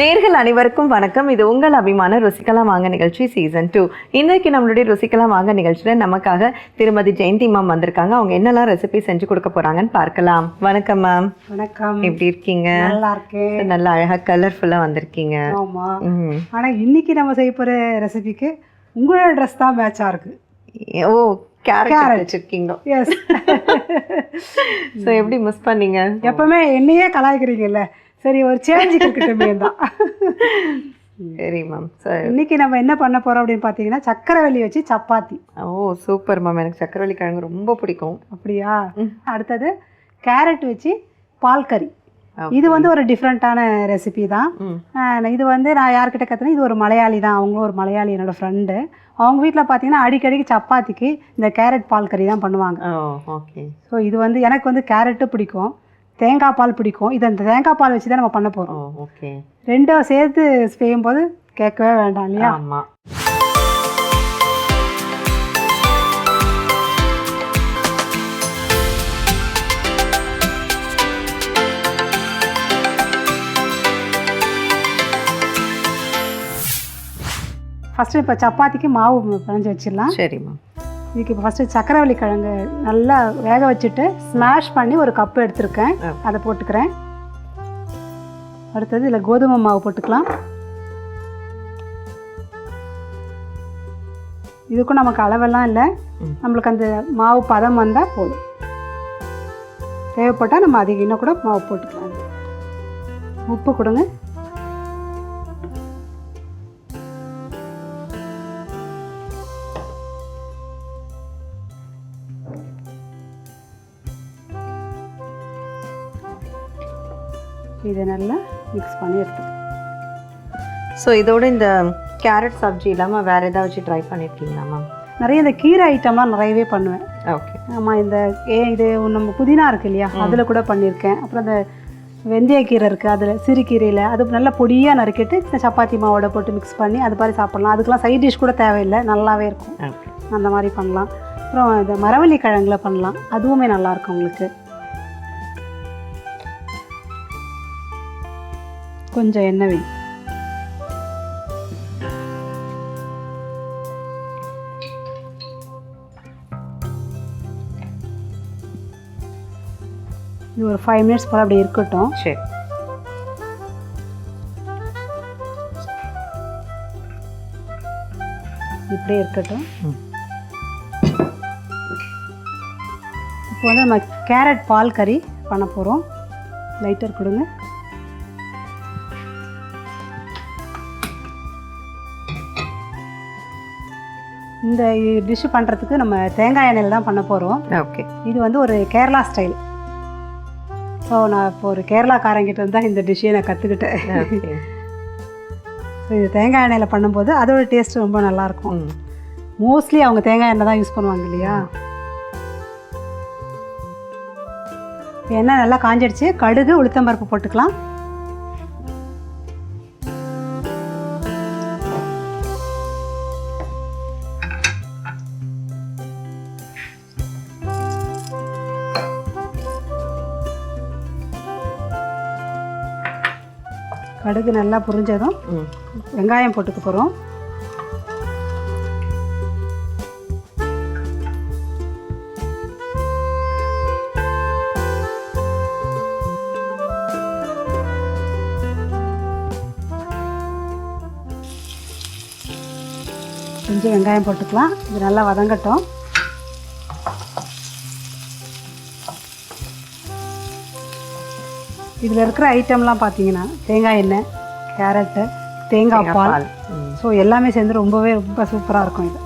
நேர்கள் அனைவருக்கும் வணக்கம். இது உங்கள் அபிமான ருசிக்கலாம் வாங்க நிகழ்ச்சி சீசன் டூ இன்னைக்கு நம்மளுடைய ருசிக்கலாம் வாங்க நிகழ்ச்சியில நமக்காக திருமதி ஜெயந்தி மேம் வந்திருக்காங்க. அவங்க என்னெல்லாம் ரெசிபி செஞ்சு கொடுக்க போறாங்கன்னு பார்க்கலாம். வணக்கம் மேம் வணக்கம். எப்படி இருக்கீங்க? நல்லா இருக்கேன். நல்லா அழகா கலர்ஃபுல்லா வந்திருக்கீங்க. ஆமா. ம். ஆனா இன்னைக்கு நம்ம செய்ய போற ரெசிபிக்கு உங்களோட ட்ரெஸ் தான் மேட்சா இருக்கு. ஓ கேரட் வச்சிருக்கீங்க எஸ் ஸோ எப்படி மிஸ் பண்ணீங்க? எப்பவுமே என்னையே கலாய்க்கிறீங்கல்ல. சரி ஒரு சேஞ்சுக்கு இருக்கட்டுமே தான். சரி மேம் இன்னைக்கு நம்ம என்ன பண்ண போறோம் அப்படின்னு பார்த்தீங்கன்னா சக்கரவள்ளி வச்சு சப்பாத்தி. ஓ சூப்பர் மேம் எனக்கு சக்கரவள்ளி கிழங்கு ரொம்ப பிடிக்கும். அப்படியா. அடுத்தது கேரட் வச்சு பால் கறி. இது வந்து ஒரு டிஃப்ரெண்ட்டான ரெசிபி தான். இது வந்து நான் யார்கிட்ட கற்றுனேன் இது ஒரு மலையாளி தான். அவங்களும் ஒரு மலையாளி என்னோட ஃப்ரெண்டு அவங்க வீட்டில் பார்த்தீங்கன்னா அடிக்கடிக்கு சப்பாத்திக்கு இந்த கேரட் பால் கறி தான் பண்ணுவாங்க. ஓகே ஸோ இது வந்து எனக்கு வந்து கேரட்டு பிடிக்கும். தேங்காய் பால் பிடிக்கும். இது அந்த தேங்காய் பால் வச்சு தான் நம்ம பண்ண போகிறோம் ஓகே. ரெண்டும் சேர்த்து செய்யும்போது கேட்கவே வேண்டாம் இல்லையா? ஆமா. ஃபஸ்ட்டு இப்போ சப்பாத்திக்கு மாவு பிணைஞ்சு வச்சிடலாம். சரி மேம் இதுக்கு இப்போ ஃபஸ்ட்டு சக்கரவள்ளி கிழங்கு நல்லா வேக வச்சுட்டு ஸ்மாஷ் பண்ணி ஒரு கப்பு எடுத்திருக்கேன். அதை போட்டுக்கிறேன். அடுத்தது இதில் கோதுமை மாவு போட்டுக்கலாம். இதுக்கும் நமக்கு அளவெல்லாம் இல்லை. நம்மளுக்கு அந்த மாவு பதம் வந்தால் போதும். தேவைப்பட்டால் நம்ம அதிகம் இன்னும் கூட மாவு போட்டுக்கலாம். உப்பு கொடுங்க. இதை நல்லா மிக்ஸ் பண்ணி எடுத்துக்கலாம். ஸோ இதோட இந்த கேரட் சப்ஜி இல்லாமல் வேற ஏதாவது வச்சு ட்ரை பண்ணியிருக்கீங்களா மேம் நிறைய இந்த கீரை ஐட்டம்லாம் நிறையவே பண்ணுவேன். ஓகே ஆமாம் இந்த ஏ இது நம்ம புதினா இருக்கு இல்லையா அதில் கூட பண்ணியிருக்கேன் அப்புறம் அந்த வெந்தயக்கீரை இருக்குது அதில் சிறுகீரையில் அது நல்லா பொடியாக நறுக்கிட்டு இந்த சப்பாத்தி மாவோட போட்டு மிக்ஸ் பண்ணி அது மாதிரி சாப்பிட்லாம். அதுக்கெலாம் சைட் டிஷ் கூட தேவையில்லை நல்லாவே இருக்கும். அந்த மாதிரி பண்ணலாம். அப்புறம் இந்த மரவள்ளி கிழங்குல பண்ணலாம் அதுவுமே நல்லாயிருக்கும் உங்களுக்கு. கொஞ்சம் எண்ணெய் வை. இது ஒரு ஃபைவ் மினிட்ஸ் போல் அப்படி இருக்கட்டும். சரி. இப்படியே இருக்கட்டும். இப்போ வந்து நம்ம கேரட் பால் கறி பண்ண போகிறோம் லைட்டர் கொடுங்க. இந்த டிஷ்ஷு பண்ணுறதுக்கு நம்ம தேங்காய் எண்ணெயில் தான் பண்ண போகிறோம் ஓகே. இது வந்து ஒரு கேரளா ஸ்டைல் ஸோ நான் இப்போ ஒரு கேரளாக்காரங்கிட்ட இருந்து தான் இந்த டிஷ்ஷையை நான் கற்றுக்கிட்டேன் ஸோ இது தேங்காய் எண்ணெயில் பண்ணும்போது அதோட டேஸ்ட் ரொம்ப நல்லாயிருக்கும் மோஸ்ட்லி அவங்க தேங்காய் எண்ணெய் தான் யூஸ் பண்ணுவாங்க இல்லையா? எண்ணெய் நல்லா காஞ்சிடுச்சு. கடுகு உளுத்தம்பருப்பு போட்டுக்கலாம். கடுகு நல்லா புரிஞ்சதும் வெங்காயம் போட்டுக்க போகிறோம் கொஞ்சம் வெங்காயம் போட்டுக்கலாம். இது நல்லா வதங்கட்டும். இதில் இருக்கிற ஐட்டம்லாம் பார்த்தீங்கன்னா தேங்காய் எண்ணெய் கேரட்டு தேங்காய் பால். ஸோ எல்லாமே சேர்ந்து ரொம்பவே ரொம்ப சூப்பராக இருக்கும் இது.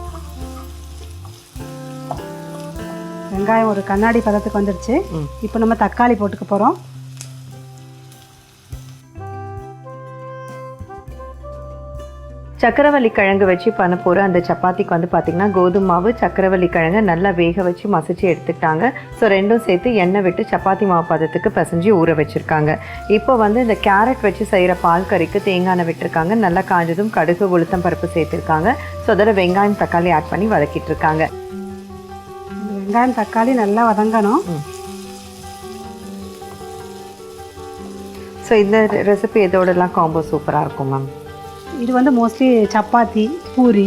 வெங்காயம் ஒரு கண்ணாடி பதத்துக்கு வந்துடுச்சு. இப்போ நம்ம தக்காளி போட்டுக்க போகிறோம் சக்கரவள்ளி கிழங்கு வச்சு பண்ண போகிற அந்த சப்பாத்திக்கு வந்து பார்த்திங்கன்னா கோதுமை மாவு சக்கரவள்ளி கிழங்கு நல்லா வேக வச்சு மசிச்சு எடுத்துக்கிட்டாங்க. ஸோ ரெண்டும் சேர்த்து எண்ணெய் விட்டு சப்பாத்தி மாவு பதத்துக்கு பிசைஞ்சு ஊற வச்சுருக்காங்க. இப்போ வந்து இந்த கேரட் வச்சு செய்கிற பால் கறிக்கு தேங்காய் விட்டுருக்காங்க. நல்லா காஞ்சதும் கடுகு உளுத்தம் பருப்பு சேர்த்துருக்காங்க. ஸோ அதில் வெங்காயம் தக்காளி ஆட் பண்ணி வதக்கிட்டு இருக்காங்க வெங்காயம் தக்காளி நல்லா வதங்கணும். ஸோ இந்த ரெசிபி எதோடலாம் காம்போ சூப்பராக இருக்கும் மேம். இது வந்து மோஸ்ட்லி சப்பாத்தி பூரி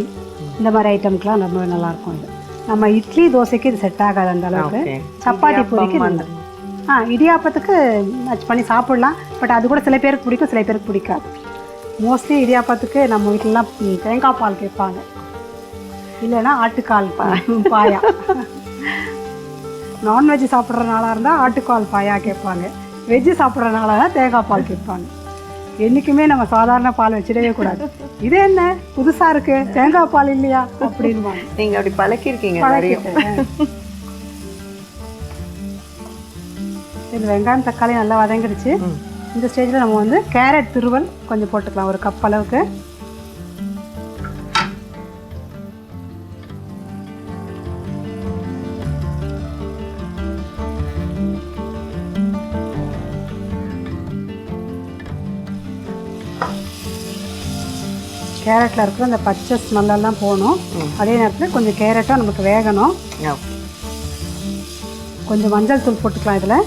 இந்த மாதிரி ஐட்டம்க்குலாம் ரொம்ப நல்லாயிருக்கும் இது. நம்ம இட்லி தோசைக்கு இது செட் ஆகாது அந்த அளவுக்கு. சப்பாத்தி பூரிக்கு ஆ இடியாப்பத்துக்கு மேட்ச் பண்ணி சாப்பிடலாம். பட் அது கூட சில பேருக்கு பிடிக்கும் சில பேருக்கு பிடிக்காது. மோஸ்ட்லி இடியாப்பத்துக்கு நம்ம வீட்டிலலாம் தேங்காய் பால் கேட்பாங்க. இல்லைன்னா ஆட்டுக்கால் பா பாயா. நான்வெஜ் சாப்பிட்றனால இருந்தால் ஆட்டுக்கால் பாயா கேட்பாங்க. வெஜ்ஜு சாப்பிட்றனால தான் தேங்காய் பால் கேட்பாங்க. என்றைக்குமே நம்ம சாதாரண பால் வச்சிடவே கூடாது. இது என்ன? புதுசாக இருக்கு. தேங்காய் பால் இல்லையா? அப்படின்வாங்க நீங்கள் அப்படி பழக்கிட்டேன். இது வெங்காயம் தக்காளி நல்லா வதங்கிடுச்சு. இந்த ஸ்டேஜில் நம்ம வந்து கேரட் துருவல் கொஞ்சம் போட்டுக்கலாம். ஒரு கப் அளவுக்கு. கேரட்டில் இருக்கிற அந்த பச்சை ஸ்மெல்லெல்லாம் போகணும். அதே நேரத்தில் கொஞ்சம் கேரட்டும் நமக்கு வேகணும். கொஞ்சம் மஞ்சள் தூள் போட்டுக்கலாம் இதில்.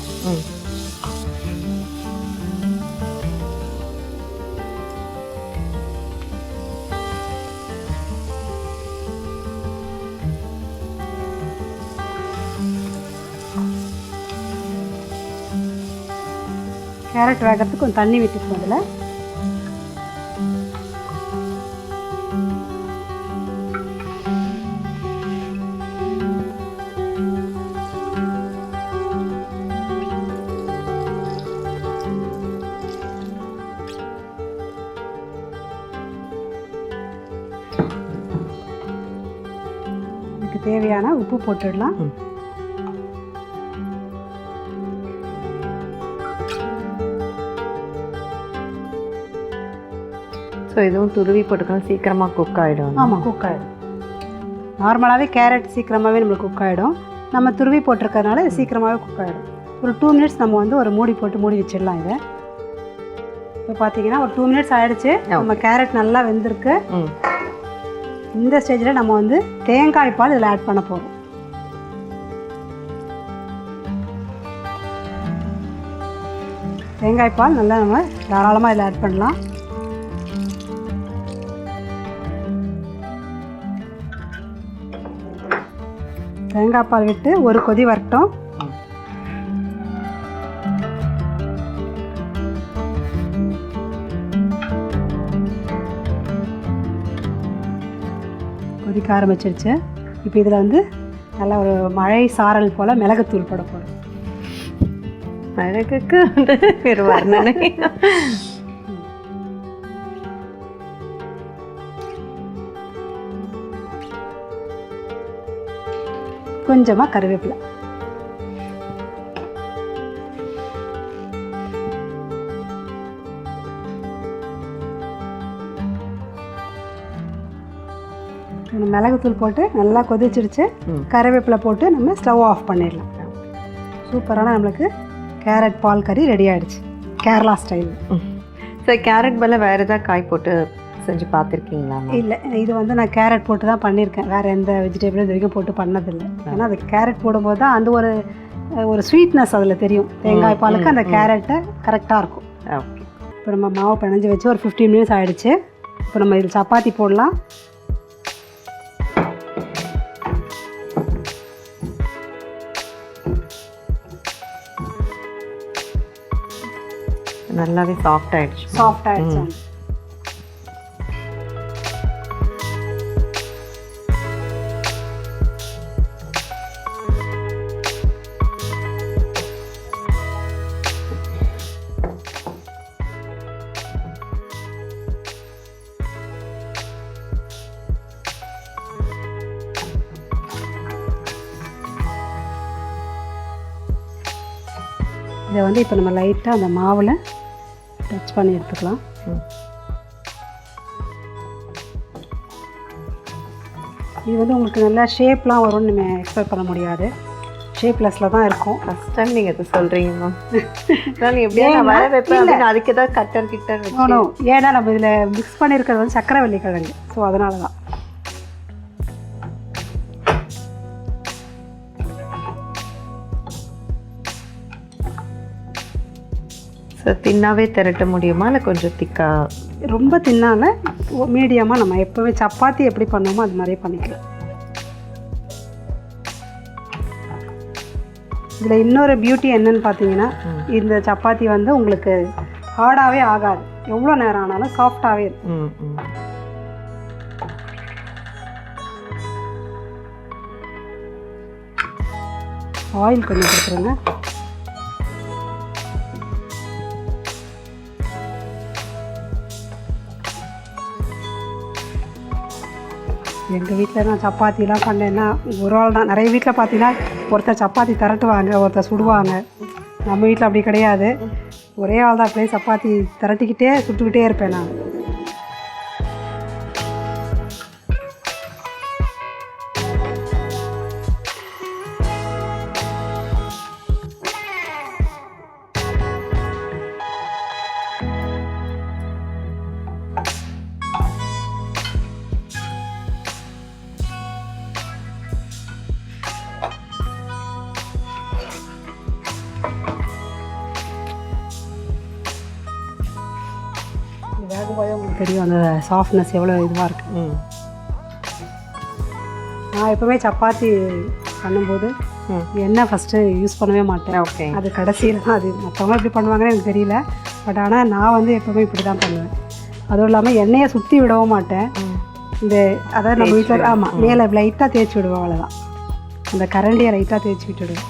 கேரட் வேகிறதுக்கு கொஞ்சம் தண்ணி விட்டுக்கணும் அதில் தேவையான உப்பு போட்டுடலாம். ஸோ இதுவும் துருவி போட்டுக்கலாம் சீக்கிரமாக குக் ஆகிடும் ஆமாம் குக் ஆகிடும் நார்மலாகவே கேரட் சீக்கிரமாகவே நம்மளுக்கு குக் ஆகிடும் நம்ம துருவி போட்டிருக்கறனால இது சீக்கிரமாகவே குக் ஆகிடும் ஒரு டூ மினிட்ஸ் நம்ம வந்து ஒரு மூடி போட்டு மூடி வச்சிடலாம் இதை. இப்போ பார்த்தீங்கன்னா ஒரு டூ மினிட்ஸ் ஆயிடுச்சு. நம்ம கேரட் நல்லா வெந்திருக்கு. இந்த ஸ்டேஜில் நம்ம வந்து தேங்காய் பால் இதில் ஆட் பண்ண போகிறோம் தேங்காய் பால் நல்லா நம்ம தாராளமாக இதில் ஆட் பண்ணலாம். தேங்காய் பால் விட்டு ஒரு கொதி வரட்டும். கொதிக்க ஆரம்பிச்சிருச்சு. இப்போ இதில் வந்து நல்ல ஒரு மழை சாரல் போல் மிளகுத்தூள் போட போகிறோம் அழகுக்கு வந்து ஒரு வர்ணனை. கொஞ்சமாக கருவேப்பிலை. இந்த மிளகுத்தூள் போட்டு நல்லா கொதிச்சிருச்சு. கருவேப்பிலை போட்டு நம்ம ஸ்டவ் ஆஃப் பண்ணிடலாம். சூப்பரான நம்மளுக்கு கேரட் பால் கறி ரெடி ஆயிடுச்சு. கேரளா ஸ்டைல். ஸோ கேரட் பதில் வேறு ஏதாவது காய் போட்டு செஞ்சு பார்த்துருக்கீங்களா இல்லை இது வந்து நான் கேரட் போட்டு தான் பண்ணியிருக்கேன். வேறு எந்த வெஜிடபிளும் இது வரைக்கும் போட்டு பண்ணதில்லை. ஏன்னா அது கேரட் போடும்போது தான் அந்த ஒரு ஒரு ஸ்வீட்னஸ் அதில் தெரியும். தேங்காய் பாலுக்கு அந்த கேரட்டை கரெக்டாக இருக்கும். ஓகே. இப்போ நம்ம மாவு பிணைஞ்சு வச்சு ஒரு ஃபிஃப்டீன் மினிட்ஸ் ஆயிடுச்சு. இப்போ நம்ம இதில் சப்பாத்தி போடலாம். நல்லாவே சாஃப்ட் ஆயிடுச்சு சாஃப்ட் ஆயிடுச்சு. இதை வந்து இப்போ நம்ம லைட்டாக அந்த மாவில் டச் பண்ணி எடுத்துக்கலாம். இது வந்து உங்களுக்கு நல்லா ஷேப்லாம் வரும்னு நம்ம எக்ஸ்பெக்ட் பண்ண முடியாது. ஷேப்லெஸ்ல தான் இருக்கும். ஃபர்ஸ்ட் டைம் நீங்கள் இது சொல்கிறீங்க மேம் நான் எப்படியா நான் வர வைப்பேன் அதுக்கு ஏதாவது கட்டர் கிட்டர் ஏன்னா நம்ம இதில் மிக்ஸ் பண்ணியிருக்கிறது வந்து சக்கரவள்ளி கிழங்கு. ஸோ அதனால தான். தின்னாவே திரட்ட முடியுமா? இல்லை கொஞ்சம் திக்கா ரொம்ப தின்னால மீடியமாக நம்ம எப்போவே சப்பாத்தி எப்படி பண்ணுவோமோ அது மாதிரியே பண்ணிக்கலாம். இதில் இன்னொரு பியூட்டி என்னன்னு பார்த்தீங்கன்னா இந்த சப்பாத்தி வந்து உங்களுக்கு ஹார்டாகவே ஆகாது. எவ்வளோ நேரம் ஆனாலும் சாஃப்டாகவே இருக்கும். ஆயில் கொஞ்சம் கொடுத்துருங்க. எங்கள் வீட்டில் நான் சப்பாத்திலாம் பண்ணேன்னா ஒரு ஆள் தான். நிறைய வீட்டில் பார்த்தீங்கன்னா ஒருத்தர் சப்பாத்தி திரட்டுவாங்க ஒருத்தர் சுடுவாங்க. நம்ம வீட்டில் அப்படி கிடையாது. ஒரே ஆள் தான் அப்படியே சப்பாத்தி திரட்டிக்கிட்டே சுட்டுக்கிட்டே இருப்பேன் நான். தெரியும். அந்த சாஃப்ட்னஸ் எவ்வளோ இதுவாக இருக்குது நான் எப்போவுமே சப்பாத்தி பண்ணும்போது எண்ணெய் ஃபஸ்ட்டு யூஸ் பண்ணவே மாட்டேன். ஓகே. அது கடைசியில் தான் அது. மற்றவங்க எப்படி பண்ணுவாங்கன்னு எனக்கு தெரியல. பட் ஆனால் நான் வந்து எப்போவுமே இப்படி தான் பண்ணுவேன். அதுவும் இல்லாமல் எண்ணெயை சுற்றி விடவும் மாட்டேன். இந்த அதாவது நம்ம வீட்டில் ஆமாம் மேலே லைட்டாக தேய்ச்சி விடுவோம் அவ்வளோதான் அந்த கரண்டியை லைட்டாக தேய்ச்சி விட்டுடுவேன்.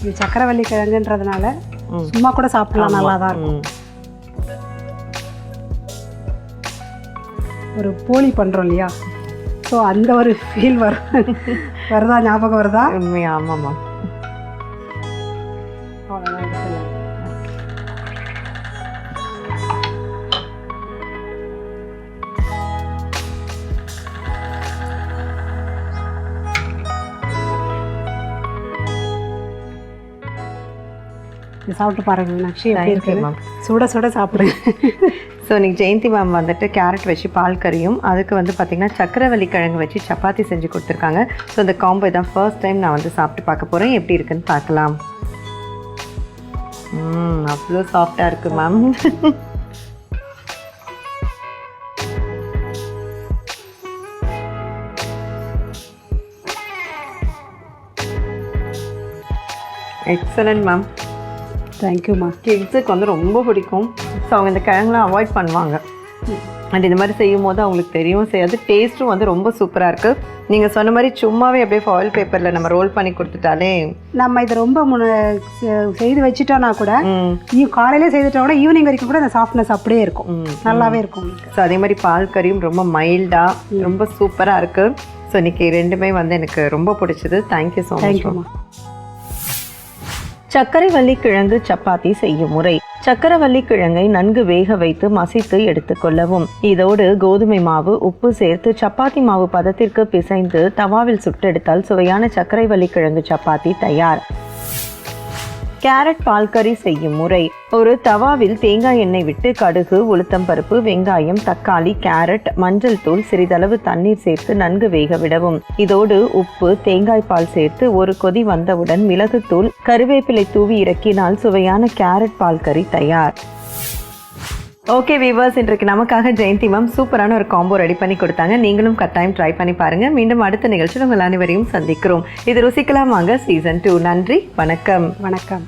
இது சக்கரவள்ளி கிழங்குன்றதுனால. சும்மா கூட சாப்பிடலாம் நல்லா தான் இருக்கும். ஒரு போலி பண்ணுறோம் இல்லையா? ஸோ அந்த ஒரு ஃபீல் வரும். வருதா ஞாபகம் வருதா? உண்மை ஆமாம்மா. சாப்பிட்டு பாருங்க மீனாட்சி எப்படி இருக்கு ma'am. சுட சுட சாப்பிடுங்க ஸோ இன்னைக்கு ஜெயந்தி மேம் வந்துட்டு கேரட் வச்சு பால் கறியும். அதுக்கு வந்து பார்த்திங்கன்னா சக்கரவள்ளி கிழங்கு வச்சு சப்பாத்தி செஞ்சு கொடுத்துருக்காங்க. ஸோ இந்த காம்போ தான் ஃபர்ஸ்ட் டைம் நான் வந்து சாப்பிட்டு பார்க்க போகிறேன் எப்படி இருக்குன்னு பார்க்கலாம். ம் அவ்வளோ சாஃப்டாக இருக்குது மேம் எக்ஸலண்ட் மேம் தேங்க்யூம்மா கிட்ஸுக்கு வந்து ரொம்ப பிடிக்கும். ஸோ அவங்க இந்த கிழங்குலாம் அவாய்ட் பண்ணுவாங்க. அண்ட் இந்த மாதிரி செய்யும் போது அவங்களுக்கு தெரியவும் செய்யாது டேஸ்ட்டும் வந்து ரொம்ப சூப்பராக இருக்குது நீங்கள் சொன்ன மாதிரி சும்மாவே அப்படியே ஃபாயில் பேப்பரில் நம்ம ரோல் பண்ணி கொடுத்துட்டாலே நம்ம இதை ரொம்ப செய்து வச்சுட்டோம்னா கூட காலையிலே செய்துட்டா கூட ஈவினிங் வரைக்கும் கூட அந்த சாஃப்ட்னஸ் அப்படியே இருக்கும். நல்லாவே இருக்கும் ஸோ அதே மாதிரி பால் கறியும் ரொம்ப மைல்டாக ரொம்ப சூப்பராக இருக்குது ஸோ இன்னைக்கு ரெண்டுமே வந்து எனக்கு ரொம்ப பிடிச்சது. தேங்க்யூ ஸோ மச் சர்க்கரைவள்ளி கிழங்கு சப்பாத்தி செய்யும் முறை. சக்கரவள்ளி கிழங்கை நன்கு வேக வைத்து மசித்து எடுத்துக்கொள்ளவும் இதோடு கோதுமை மாவு உப்பு சேர்த்து சப்பாத்தி மாவு பதத்திற்கு பிசைந்து தவாவில் சுட்டெடுத்தால் சுவையான சர்க்கரைவள்ளி கிழங்கு சப்பாத்தி தயார். கேரட் பால்கறி செய்யும் முறை. ஒரு தவாவில் தேங்காய் எண்ணெய் விட்டு கடுகு உளுத்தம் பருப்பு வெங்காயம் தக்காளி கேரட் மஞ்சள் தூள் சிறிதளவு தண்ணீர் சேர்த்து நன்கு வேக விடவும். இதோடு உப்பு தேங்காய் பால் சேர்த்து ஒரு கொதி வந்தவுடன் மிளகுத்தூள் கருவேப்பிலை தூவி இறக்கினால் சுவையான கேரட் பால்கறி தயார். ஓகே வீவர்ஸ் இன்றைக்கு நமக்காக ஜெயந்தி மேம் சூப்பரான ஒரு காம்போ ரெடி பண்ணி கொடுத்தாங்க. நீங்களும் கட்டாயம் ட்ரை பண்ணி பாருங்க. மீண்டும் அடுத்த நிகழ்ச்சியில் உங்கள் அனைவரையும் சந்திக்கிறோம். இது ருசிக்கலாம் வாங்க சீசன் டூ நன்றி வணக்கம். வணக்கம்.